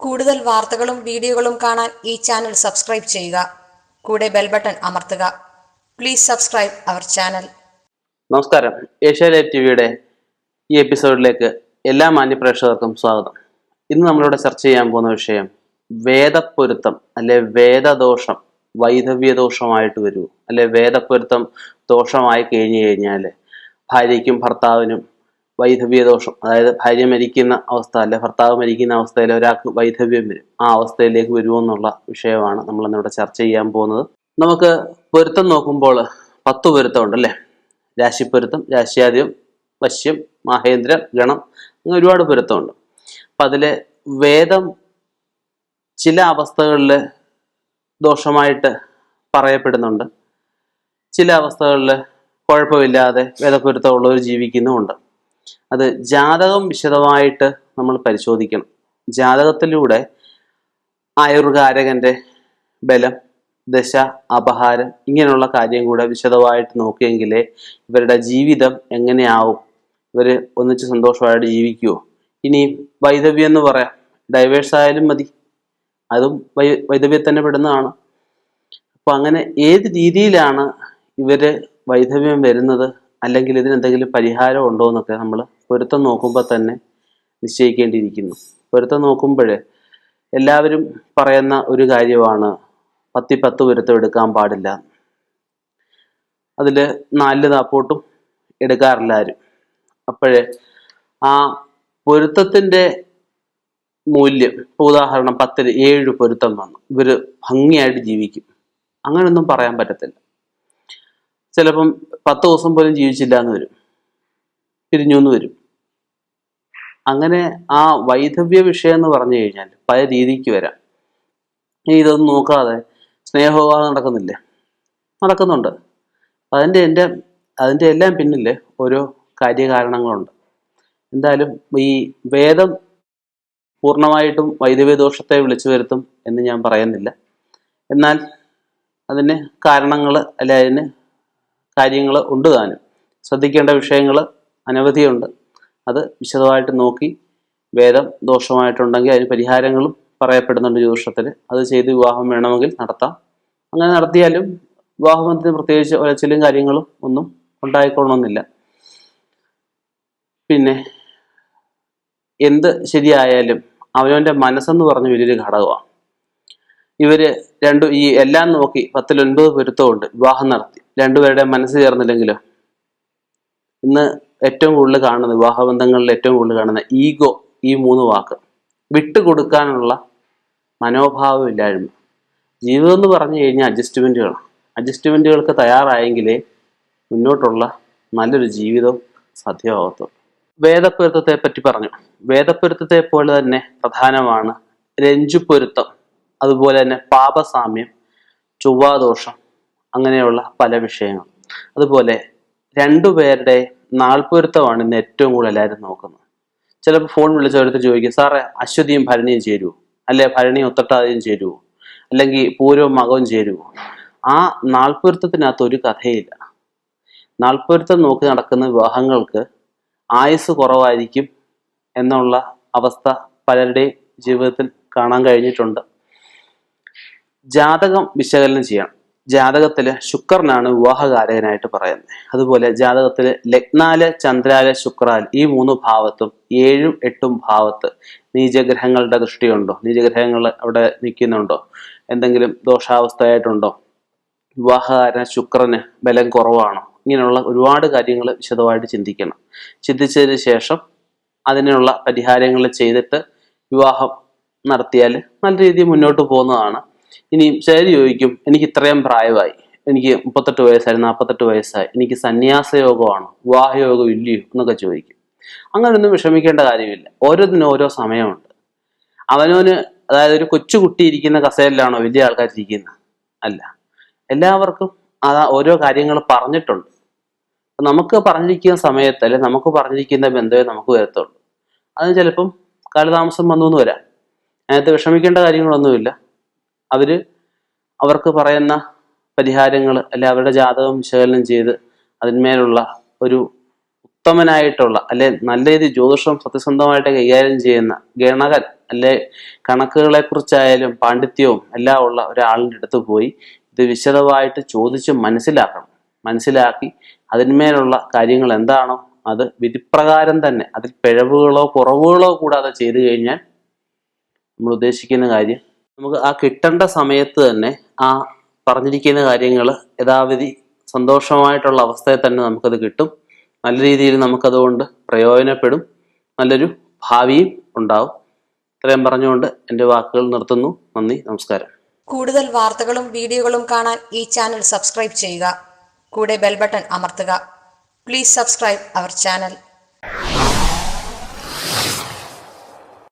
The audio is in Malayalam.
കൂടുതൽ വാർത്തകളും വീഡിയോകളും കാണാൻ ഈ ചാനൽ സബ്സ്ക്രൈബ് ചെയ്യുക. കൂടെ ബെൽ ബട്ടൺ അമർത്തുക. Please subscribe our channel. നമസ്കാരം. ഏഷ്യാലൈറ്റ് ടിവിയുടെ ഈ എപ്പിസോഡിലേക്ക് എല്ലാ മാന്യപ്രേക്ഷകർക്കും സ്വാഗതം. ഇന്ന് നമ്മളിവിടെ ചർച്ച ചെയ്യാൻ പോകുന്ന വിഷയം വേദപ്പൊരുത്തം അല്ലെ വേദദോഷം വൈധവ്യദോഷമായിട്ട് വരൂ അല്ലെ വേദപ്പൊരുത്തം ദോഷമായി കഴിഞ്ഞു കഴിഞ്ഞാൽ ഭാര്യയ്ക്കും ഭർത്താവിനും വൈധവ്യദോഷം. അതായത് ഭാര്യ മരിക്കുന്ന അവസ്ഥ അല്ലെ ഭർത്താവ് മരിക്കുന്ന അവസ്ഥയിൽ ഒരാൾക്ക് വൈധവ്യം വരും. ആ അവസ്ഥയിലേക്ക് വരുമോ എന്നുള്ള വിഷയമാണ് നമ്മൾ ഇന്നിവിടെ ചർച്ച ചെയ്യാൻ പോകുന്നത്. നമുക്ക് പൊരുത്തം നോക്കുമ്പോൾ പത്ത് പൊരുത്തം ഉണ്ടല്ലേ രാശിപ്പൊരുത്തം രാശ്യാദ്യം വശ്യം മഹേന്ദ്ര ഗണം അങ്ങനെ ഒരുപാട് പൊരുത്തമുണ്ട്. അപ്പം അതിൽ വേദം ചില അവസ്ഥകളിൽ ദോഷമായിട്ട് പറയപ്പെടുന്നുണ്ട്. ചില അവസ്ഥകളിൽ കുഴപ്പമില്ലാതെ വേദപ്പൊരുത്തമുള്ളവർ ജീവിക്കുന്നുമുണ്ട്. അത് ജാതകം വിശദമായിട്ട് നമ്മൾ പരിശോധിക്കണം. ജാതകത്തിലൂടെ ആയുർകാരകന്റെ ബലം ദശ അപഹാരം ഇങ്ങനെയുള്ള കാര്യം കൂടെ വിശദമായിട്ട് നോക്കിയെങ്കിലേ ഇവരുടെ ജീവിതം എങ്ങനെയാവും? ഇവർ ഒന്നിച്ച് സന്തോഷമായിട്ട് ജീവിക്കുമോ ഇനി വൈദവ്യം എന്ന് പറയാം. ഡൈവേഴ്സ് ആയാലും മതി. അതും വൈ വൈദവ്യം തന്നെ പെടുന്നതാണ്. അപ്പൊ അങ്ങനെ ഏത് രീതിയിലാണ് ഇവർ വൈധവ്യം വരുന്നത്? അല്ലെങ്കിൽ ഇതിന് എന്തെങ്കിലും പരിഹാരം ഉണ്ടോ എന്നൊക്കെ നമ്മൾ പൊരുത്തം നോക്കുമ്പോൾ തന്നെ നിശ്ചയിക്കേണ്ടിയിരിക്കുന്നു. പൊരുത്തം നോക്കുമ്പോൾ എല്ലാവരും പറയുന്ന ഒരു കാര്യമാണ് പത്തി പത്ത് പൊരുത്തം എടുക്കാൻ പാടില്ല. അതിൽ നാല് താപ്പോട്ടും എടുക്കാറില്ല ആരും. അപ്പോഴേ ആ പൊരുത്തത്തിന്റെ മൂല്യം ഇപ്പോൾ ഉദാഹരണം പത്തിൽ ഏഴ് പൊരുത്തം വന്നു. ഇവർ ഭംഗിയായിട്ട് ജീവിക്കും. അങ്ങനെയൊന്നും പറയാൻ പറ്റത്തില്ല. ചിലപ്പം പത്ത് ദിവസം പോലും ജീവിച്ചില്ല എന്ന് വരും. പിരിഞ്ഞു എന്ന് വരും. അങ്ങനെ ആ വൈധവ്യ വിഷയം എന്ന് പറഞ്ഞു കഴിഞ്ഞാൽ പല രീതിക്ക് വരാം. ഈ ഇതൊന്നും നോക്കാതെ സ്നേഹവിവാഹം നടക്കുന്നില്ലേ? നടക്കുന്നുണ്ട്. അതിന്റെ എന്റെ അതിന്റെ എല്ലാം പിന്നിൽ ഓരോ കാര്യകാരണങ്ങളുണ്ട്. എന്തായാലും ഈ വേദം പൂർണമായിട്ടും വൈദ്യവ്യദോഷത്തെ വിളിച്ചു വരുത്തും എന്ന് ഞാൻ പറയുന്നില്ല. എന്നാൽ അതിന് കാരണങ്ങൾ അല്ലെ അതിന് കാര്യങ്ങൾ ഉണ്ട് താനും. ശ്രദ്ധിക്കേണ്ട വിഷയങ്ങൾ അനവധിയുണ്ട്. അത് വിശദമായിട്ട് നോക്കി വേദം ദോഷമായിട്ടുണ്ടെങ്കിൽ അതിന് പരിഹാരങ്ങളും പറയപ്പെടുന്നുണ്ട് ജ്യോതിഷത്തിൽ അത് ചെയ്ത് വിവാഹം വേണമെങ്കിൽ നടത്താം. അങ്ങനെ നടത്തിയാലും വിവാഹബന്ധത്തിന് പ്രത്യേകിച്ച് ഒരച്ചിലും കാര്യങ്ങളും ഒന്നും ഉണ്ടായിക്കൊള്ളണമെന്നില്ല. പിന്നെ എന്ത് ശരിയായാലും അവനവന്റെ മനസ്സെന്ന് പറഞ്ഞ വലിയൊരു ഘടകമാണ്. ഇവർ രണ്ടു ഈ എല്ലാം നോക്കി പത്തിലൊൻപത് പൊരുത്തമുണ്ട്. വിവാഹം നടത്തി. രണ്ടുപേരുടെ മനസ്സ് ചേർന്നില്ലെങ്കിലോ? ഇന്ന് ഏറ്റവും കൂടുതൽ കാണുന്ന വിവാഹബന്ധങ്ങളിൽ ഏറ്റവും കൂടുതൽ കാണുന്ന ഈഗോ ഈ മൂന്ന് വാക്ക്. വിട്ടുകൊടുക്കാനുള്ള മനോഭാവമില്ലായ്മ ജീവിതം എന്ന് പറഞ്ഞു കഴിഞ്ഞാൽ അഡ്ജസ്റ്റ്മെന്റുകളാണ് അഡ്ജസ്റ്റ്മെന്റുകൾക്ക് തയ്യാറായെങ്കിലേ മുന്നോട്ടുള്ള നല്ലൊരു ജീവിതം സാധ്യമാകത്തുള്ളൂ വേദപ്പൊരുത്തത്തെ പറ്റി പറഞ്ഞു. വേദപ്പൊരുത്തത്തെ പോലെ തന്നെ പ്രധാനമാണ് രഞ്ജുപ്പൊരുത്തം അതുപോലെ തന്നെ പാപസാമ്യം ചൊവ്വാദോഷം അങ്ങനെയുള്ള പല വിഷയങ്ങൾ അതുപോലെ രണ്ടുപേരുടെ നാൾപ്പൊരുത്തമാണ് ഇന്ന് ഏറ്റവും കൂടുതൽ എല്ലാവരും നോക്കുന്നത്. ചിലപ്പോൾ ഫോൺ വിളിച്ചവരടുത്ത് ചോദിക്കും സാറേ അശ്വതിയും ഭരണിയും ചേരുവോ? അല്ലെ ഭരണിയും ഒത്തട്ടാതെയും ചേരുവോ? അല്ലെങ്കിൽ പൂരവും മകവും ചേരുവോ? ആ നാൾപ്പൊരുത്തത്തിനകത്ത് ഒരു കഥയില്ല. നാൾപ്പൊരുത്തം നോക്കി നടക്കുന്ന വിവാഹങ്ങൾക്ക് ആയുസ് കുറവായിരിക്കും എന്നുള്ള അവസ്ഥ പലരുടെയും ജീവിതത്തിൽ കാണാൻ കഴിഞ്ഞിട്ടുണ്ട്. ജാതകം വിശകലനം ചെയ്യണം. ജാതകത്തിൽ ശുക്രനാണ് വിവാഹകാരകനായിട്ട് പറയുന്നത്. അതുപോലെ ജാതകത്തിൽ ലഗ്നാൽ ചന്ദ്രാൽ ശുക്രാൽ ഈ മൂന്ന് ഭാവത്തും ഏഴും എട്ടും ഭാവത്ത് നീചഗ്രഹങ്ങളുടെ ദൃഷ്ടിയുണ്ടോ? നീചഗ്രഹങ്ങൾ അവിടെ നിൽക്കുന്നുണ്ടോ? എന്തെങ്കിലും ദോഷാവസ്ഥയായിട്ടുണ്ടോ? വിവാഹകാരന ശുക്രന് ബലം കുറവാണോ? ഇങ്ങനെയുള്ള ഒരുപാട് കാര്യങ്ങൾ വിശദമായിട്ട് ചിന്തിക്കണം. ചിന്തിച്ചതിന് ശേഷം അതിനുള്ള പരിഹാരങ്ങൾ ചെയ്തിട്ട് വിവാഹം നടത്തിയാൽ നല്ല രീതിയിൽ മുന്നോട്ട് പോകുന്നതാണ് ഇനി ശരി ചോദിക്കും എനിക്ക് ഇത്രയും പ്രായമായി എനിക്ക് മുപ്പത്തെട്ട് വയസ്സായി നാൽപ്പത്തെട്ട് വയസ്സായി എനിക്ക് സന്യാസ യോഗമാണോ വിവാഹയോഗം ഇല്ലയോ എന്നൊക്കെ ചോദിക്കും. അങ്ങനെയൊന്നും വിഷമിക്കേണ്ട കാര്യമില്ല. ഓരോന്നിനും ഓരോ സമയമുണ്ട്. അവനവന് അതായത് ഒരു കൊച്ചുകുട്ടി ഇരിക്കുന്ന കസേരയിലാണോ വലിയ ആൾക്കാർ ഇരിക്കുന്നത് അല്ല. എല്ലാവർക്കും ആ ഓരോ കാര്യങ്ങൾ പറഞ്ഞിട്ടുണ്ട്. നമുക്ക് പറഞ്ഞിരിക്കുന്ന സമയത്ത് അല്ലെ നമുക്ക് പറഞ്ഞിരിക്കുന്ന ബന്ധമേ നമുക്ക് വരത്തുള്ളൂ. അതിന് ചിലപ്പം കാലതാമസം വന്നു എന്ന് വരാം. അതിനകത്ത് വിഷമിക്കേണ്ട കാര്യങ്ങളൊന്നുമില്ല. അവർ അവർക്ക് പറയുന്ന പരിഹാരങ്ങൾ അല്ലെ അവരുടെ ജാതകം വിശകലനം ചെയ്ത് അതിന്മേലുള്ള ഒരു ഉത്തമനായിട്ടുള്ള അല്ലെ നല്ല രീതി ജ്യോതിഷം സത്യസന്ധമായിട്ട് കൈകാര്യം ചെയ്യുന്ന ഗണകൻ അല്ലെ കണക്കുകളെ കുറിച്ചായാലും പാണ്ഡിത്യവും എല്ലാം ഉള്ള ഒരാളിന്റെ അടുത്ത് പോയി ഇത് വിശദമായിട്ട് ചോദിച്ച് മനസ്സിലാക്കണം. മനസ്സിലാക്കി അതിന്മേലുള്ള കാര്യങ്ങൾ എന്താണോ അത് വിധിപ്രകാരം തന്നെ അതിൽ പിഴവുകളോ കുറവുകളോ കൂടാതെ ചെയ്തു കഴിഞ്ഞാൽ നമ്മൾ ഉദ്ദേശിക്കുന്ന കാര്യം നമുക്ക് ആ കിട്ടേണ്ട സമയത്ത് തന്നെ ആ പറഞ്ഞിരിക്കുന്ന കാര്യങ്ങൾ യഥാവിധി സന്തോഷമായിട്ടുള്ള അവസ്ഥയിൽ തന്നെ നമുക്കത് കിട്ടും. നല്ല രീതിയിൽ നമുക്കതുകൊണ്ട് പ്രയോജനപ്പെടും. നല്ലൊരു ഭാവിയും ഉണ്ടാവും. ഇത്രയും പറഞ്ഞുകൊണ്ട് എന്റെ വാക്കുകൾ നിർത്തുന്നു. നന്ദി നമസ്കാരം. കൂടുതൽ വാർത്തകളും വീഡിയോകളും കാണാൻ ഈ ചാനൽ സബ്സ്ക്രൈബ് ചെയ്യുക. കൂടെ ബെൽബട്ടൺ അമർത്തുക. Please subscribe our channel.